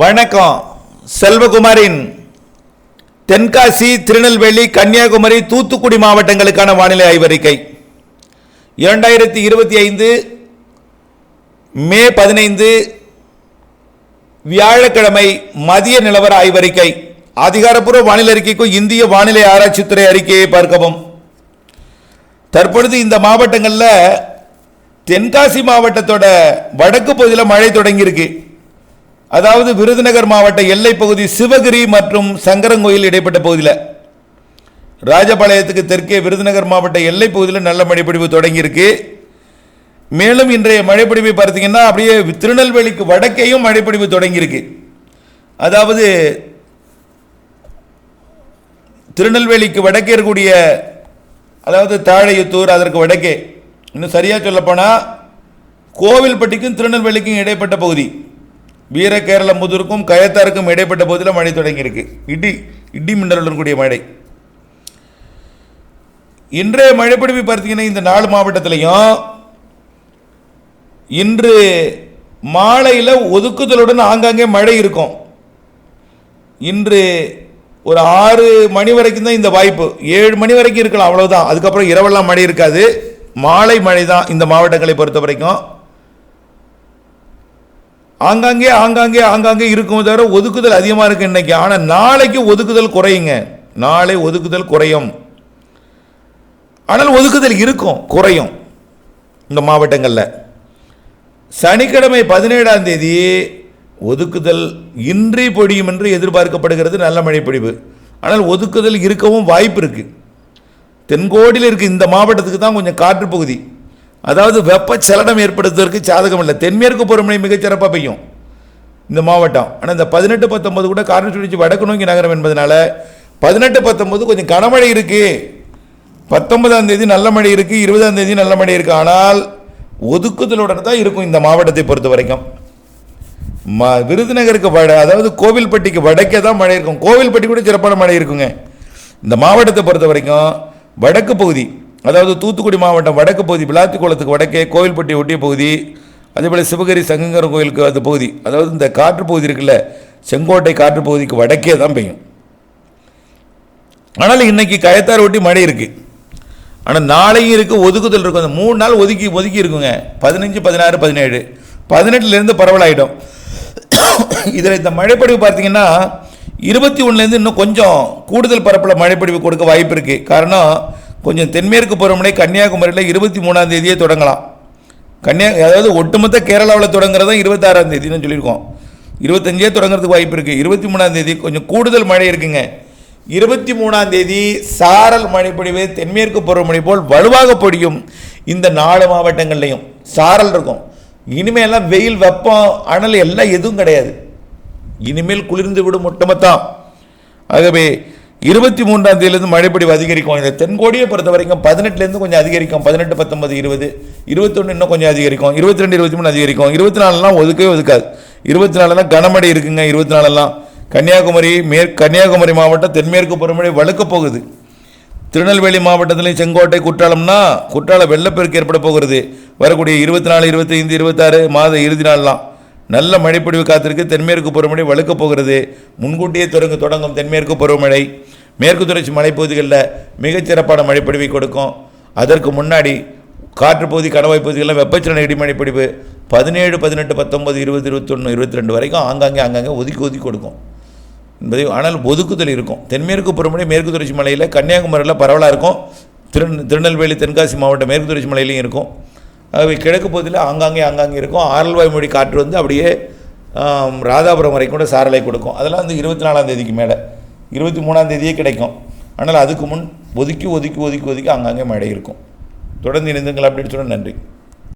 வணக்கம். செல்வகுமாரின் தென்காசி திருநெல்வேலி கன்னியாகுமரி தூத்துக்குடி மாவட்டங்களுக்கான வானிலை ஆய்வறிக்கை. இரண்டாயிரத்தி இருபத்தி ஐந்து மே பதினைந்து வியாழக்கிழமை மதிய நிலவர ஆய்வறிக்கை. அதிகாரப்பூர்வ வானிலை அறிக்கைக்கும் இந்திய வானிலை ஆராய்ச்சித்துறை அறிக்கையை பார்க்கவும். தற்பொழுது இந்த மாவட்டங்களில் தென்காசி மாவட்டத்தோட வடக்கு பகுதியில் மழை தொடங்கியிருக்கு. அதாவது விருதுநகர் மாவட்ட எல்லை பகுதி சிவகிரி மற்றும் சங்கரங்கோயில் இடைப்பட்ட பகுதியில். ராஜபாளையத்துக்கு தெற்கே விருதுநகர் மாவட்ட எல்லை பகுதியில் நல்ல மழைப்பொழிவு தொடங்கியிருக்கு. மேலும் இன்றைய மழைப்பொழிவை பார்த்தீங்கன்னா அப்படியே திருநெல்வேலிக்கு வடக்கேயும் மழைப்பொழிவு தொடங்கியிருக்கு. அதாவது திருநெல்வேலிக்கு வடக்கே இருக்கக்கூடிய அதாவது தாழையுத்தூர் அதற்கு வடக்கே. இன்னும் சரியாக சொல்லப்போனால் கோவில்பட்டிக்கும் திருநெல்வேலிக்கும் இடைப்பட்ட பகுதி. வீரகேரளம்புதூருக்கும் கயத்தாருக்கும் இடைப்பட்ட பகுதியில் மழை தொடங்கியிருக்கு. இடி இடி மின்னலுடன் கூடிய மழை. இன்றைய மழைப்பிடிப்பு பார்த்தீங்கன்னா இந்த நாலு மாவட்டத்திலையும் இன்று மாலையில் ஒதுக்குதலுடன் ஆங்காங்கே மழை இருக்கும். இன்று ஒரு ஆறு மணி வரைக்கும் தான் இந்த வாய்ப்பு. ஏழு மணி வரைக்கும் இருக்கலாம் அவ்வளோதான் அதுக்கப்புறம் இரவெல்லாம் மழை இருக்காது. மாலை மழை தான் இந்த மாவட்டங்களை பொறுத்த வரைக்கும் ஆங்காங்கே ஆங்காங்கே ஆங்காங்கே இருக்கும் தவிர ஒதுக்குதல் அதிகமாக இருக்கு இன்னைக்கு. ஆனால் நாளைக்கு ஒதுக்குதல் குறையுங்க. நாளை ஒதுக்குதல் குறையும். ஆனால் ஒதுக்குதல் இருக்கும் குறையும் இந்த மாவட்டங்களில். சனிக்கிழமை பதினேழாம் தேதி ஒதுக்குதல் இன்றி பொடியும் என்று எதிர்பார்க்கப்படுகிறது நல்ல மழை பொழிவு. ஆனால் ஒதுக்குதல் இருக்கவும் வாய்ப்பு இருக்குது தென்கோடியில் இருக்குது இந்த மாவட்டத்துக்கு தான் கொஞ்சம் காற்று பகுதி. அதாவது வெப்பச்சலனம் ஏற்படுத்துவதற்கு சாதகம் இல்லை. தென்மேற்கு பருவமழை மிகச்சிறப்பாக பெய்யும் இந்த மாவட்டம். ஆனால் இந்த பதினெட்டு பத்தொம்பது கூட காற்று சுழற்சி வடக்கு நோக்கி நகரம் என்பதனால பதினெட்டு பத்தொம்பது கொஞ்சம் கனமழை இருக்குது பத்தொன்பதாம் தேதி நல்ல மழை இருக்குது இருபதாம் தேதி நல்ல மழை இருக்குது ஆனால் ஒதுக்குதலுடன் தான் இருக்கும் இந்த மாவட்டத்தை பொறுத்த வரைக்கும். ம விருதுநகருக்கு வட அதாவது கோவில்பட்டிக்கு வடக்கே தான் மழை இருக்கும். கோவில்பட்டி கூட சிறப்பான மழை இருக்குங்க. இந்த மாவட்டத்தை பொறுத்த வரைக்கும் வடக்கு பகுதி அதாவது தூத்துக்குடி மாவட்டம் வடக்கு பகுதி விளாத்திக்குளத்துக்கு வடக்கே கோவில்பட்டி ஒட்டிய பகுதி அதேபோல் சிவகிரி சங்கங்கரம் கோயிலுக்கு அந்த பகுதி. அதாவது இந்த காற்று பகுதி இருக்குல்ல செங்கோட்டை காற்று பகுதிக்கு வடக்கே தான் பெய்யும். ஆனால் இன்றைக்கி கயத்தார் ஒட்டி மழை இருக்குது ஆனால் நாளையும் இருக்குது ஒதுக்குதல் இருக்கும். அந்த மூணு நாள் ஒதுக்கி ஒதுக்கி இருக்குங்க. பதினஞ்சு பதினாறு பதினேழு. பதினெட்டுலேருந்து பரவலாயிடும். இதில் இந்த மழைப்பொழிவு பார்த்தீங்கன்னா இருபத்தி ஒன்றுலேருந்து இன்னும் கொஞ்சம் கூடுதல் பரப்பில் மழைப்பொழிவு கொடுக்க வாய்ப்பு இருக்குது காரணம் கொஞ்சம் தென்மேற்கு பருவமழை கன்னியாகுமரியில் இருபத்தி மூணாம் தேதியே தொடங்கலாம். கன்னியா அதாவது ஒட்டுமொத்த கேரளாவில் தொடங்குறதா இருபத்தாறாம் தேதினு சொல்லியிருக்கோம். இருபத்தஞ்சே தொடங்குறதுக்கு வாய்ப்பு இருக்குது இருபத்தி மூணாம் தேதி கொஞ்சம் கூடுதல் மழை இருக்குங்க. இருபத்தி மூணாம் தேதி சாரல் மழைப்பொழிவு தென்மேற்கு பருவமழை போல் வலுவாக பொடியும் இந்த நாலு மாவட்டங்கள்லையும். சாரல் இருக்கும். இனிமேலாம் வெயில் வெப்பம் அனல் எல்லாம் எதுவும் கிடையாது. இனிமேல் குளிர்ந்து விடும் ஒட்டுமொத்தம். ஆகவே இருபத்தி மூன்றாம் தேதியிலேருந்து அதிகரிக்கும் இந்த தென்கோடியை பொறுத்த வரைக்கும் பதினெட்டுலேருந்து கொஞ்சம் அதிகரிக்கும். பதினெட்டு பத்தொன்பது இருபது இருபத்தொன்று இன்னும் கொஞ்சம் அதிகரிக்கும். இருபத்தி ரெண்டு இருபத்தி மூணு அதிகரிக்கும். இருபத்தி நாலுலாம் ஒதுக்கவே ஒதுக்காது. இருபத்தி நாலுலாம் கனமழை இருக்குங்க இருபத்தி நாலுலாம். கன்னியாகுமரி மேற்கு கன்னியாகுமரி மாவட்டம் தென்மேற்கு பருவமழை வழுக்க போகுது. திருநெல்வேலி மாவட்டத்திலையும் செங்கோட்டை குற்றாலம்னா குற்றால வெள்ளப்பெருக்கு ஏற்பட போகிறது. வரக்கூடிய இருபத்தி நாலு இருபத்தைந்து இருபத்தாறு மாத இறுதி நாள்லாம். நல்ல மழைப்பொழிவு காத்திருக்கு. தென்மேற்கு பருவமழை வலுக்கப் போகிறது. முன்கூட்டியே தொடங்க தொடங்கும் தென்மேற்கு பருவமழை. மேற்கு தொடர்ச்சி மலைப்பகுதிகளில் மிகச்சிறப்பான மழைப்பொழிவை கொடுக்கும். அதற்கு முன்னாடி காற்று பகுதி கணவாய் பகுதிகளில் வெப்பச்சலன இடிமழை பதினேழு பதினெட்டு பத்தொம்பது இருபது இருபத்தொன்று இருபத்தி ரெண்டு வரைக்கும் ஆங்காங்கே ஆங்காங்கே ஒதுக்கி ஒதுக்கி கொடுக்கும். என்பதை ஆனால் ஒதுக்குதல் இருக்கும். தென்மேற்கு பருவமழை மேற்கு தொடர்ச்சி மலையில் கன்னியாகுமரியில் பரவலாக இருக்கும். திரு திருநெல்வேலி தென்காசி மாவட்டம் மேற்கு தொடர்ச்சி மலையிலையும் இருக்கும். ஆகவே கிழக்கு பகுதியில் ஆங்காங்கே ஆங்காங்கே இருக்கும். ஆரல்வாய் மொழி காற்று வந்து அப்படியே ராதாபுரம் வரைக்கும் கூட சாரலை கொடுக்கும். அதெல்லாம் வந்து இருபத்தி நாலாம் தேதிக்கு மேலே. இருபத்தி மூணாம் தேதியே கிடைக்கும். ஆனால் அதுக்கு முன் ஒதுக்கி ஒதுக்கி ஒதுக்கி ஒதுக்கி ஆங்காங்கே மழை இருக்கும். தொடர்ந்து இணைந்துங்கள் அப்படின்னு சொன்னால் நன்றி.